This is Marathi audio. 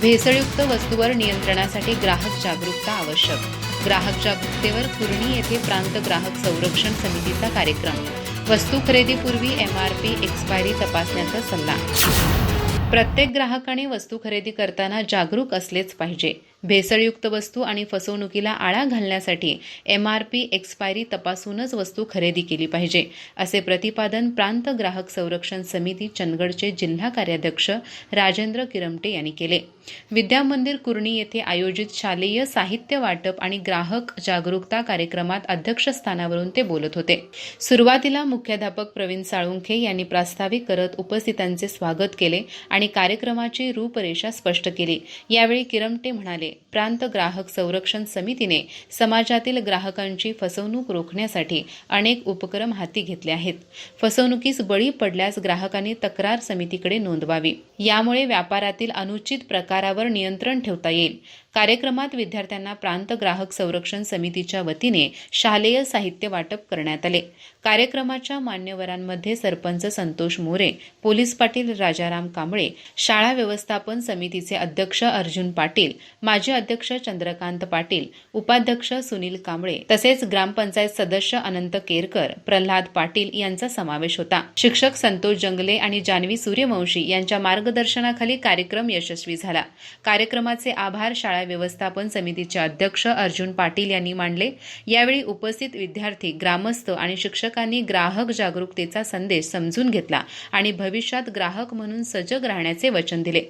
भेसळयुक्त वस्तूवर नियंत्रणासाठी ग्राहक जागरूकता आवश्यक. ग्राहक जागरूकतेवर कुर्णी येथे प्रांत ग्राहक संरक्षण समितीचा कार्यक्रम. वस्तू खरेदीपूर्वी एम आर पी एक्सपायरी तपासण्याचा सल्ला. प्रत्येक ग्राहकाने वस्तू खरेदी करताना जागरूक असलेच पाहिजे. भेसळयुक्त वस्तू आणि फसवणुकीला आळा घालण्यासाठी एम आर पी एक्सपायरी तपासूनच वस्तू खरेदी केली पाहिजे असे प्रतिपादन प्रांत ग्राहक संरक्षण समिती चंदगडचे जिल्हा कार्याध्यक्ष राजेंद्र किरमटे यांनी केले. विद्या मंदिर कुर्णी येथे आयोजित शालेय साहित्य वाटप आणि ग्राहक जागरूकता कार्यक्रमात अध्यक्षस्थानावरून ते बोलत होते. सुरुवातीला मुख्याध्यापक प्रवीण साळुंखे यांनी प्रास्ताविक करत उपस्थितांचे स्वागत केले आणि कार्यक्रमाची रूपरेषा स्पष्ट केली. यावेळी किरमटे म्हणाले प्रांत ग्राहक संरक्षण समितीने समाजातील ग्राहकांची फसवणूक रोखण्यासाठी अनेक उपक्रम हाती घेतले आहेत. फसवणुकीस बळी पडल्यास ग्राहकांनी तक्रार समितीकडे नोंदवावी. यामुळे व्यापारातील अनुचित प्रकारावर नियंत्रण ठेवता येईल. कार्यक्रमात विद्यार्थ्यांना प्रांत ग्राहक संरक्षण समितीच्या वतीने शालेय साहित्य वाटप करण्यात आले. कार्यक्रमाच्या मान्यवरांमध्ये सरपंच संतोष मोरे पोलीस पाटील राजाराम कांबळे शाळा व्यवस्थापन समितीचे अध्यक्ष अर्जुन पाटील माजी अध्यक्ष चंद्रकांत पाटील उपाध्यक्ष सुनील कांबळे तसेच ग्रामपंचायत सदस्य अनंत केरकर प्रल्हाद पाटील यांचा समावेश होता. शिक्षक संतोष जंगले आणि जान्हवी सूर्यवंशी यांच्या मार्गदर्शनाखाली कार्यक्रम यशस्वी झाला. कार्यक्रमाचे आभार शाळा व्यवस्थापन समितीचे अध्यक्ष अर्जुन पाटील यांनी मांडले. यावेळी उपस्थित विद्यार्थी ग्रामस्थ आणि शिक्षकांनी ग्राहक जागरूकतेचा संदेश समजून घेतला आणि भविष्यात ग्राहक म्हणून सजग राहण्याचे वचन दिले.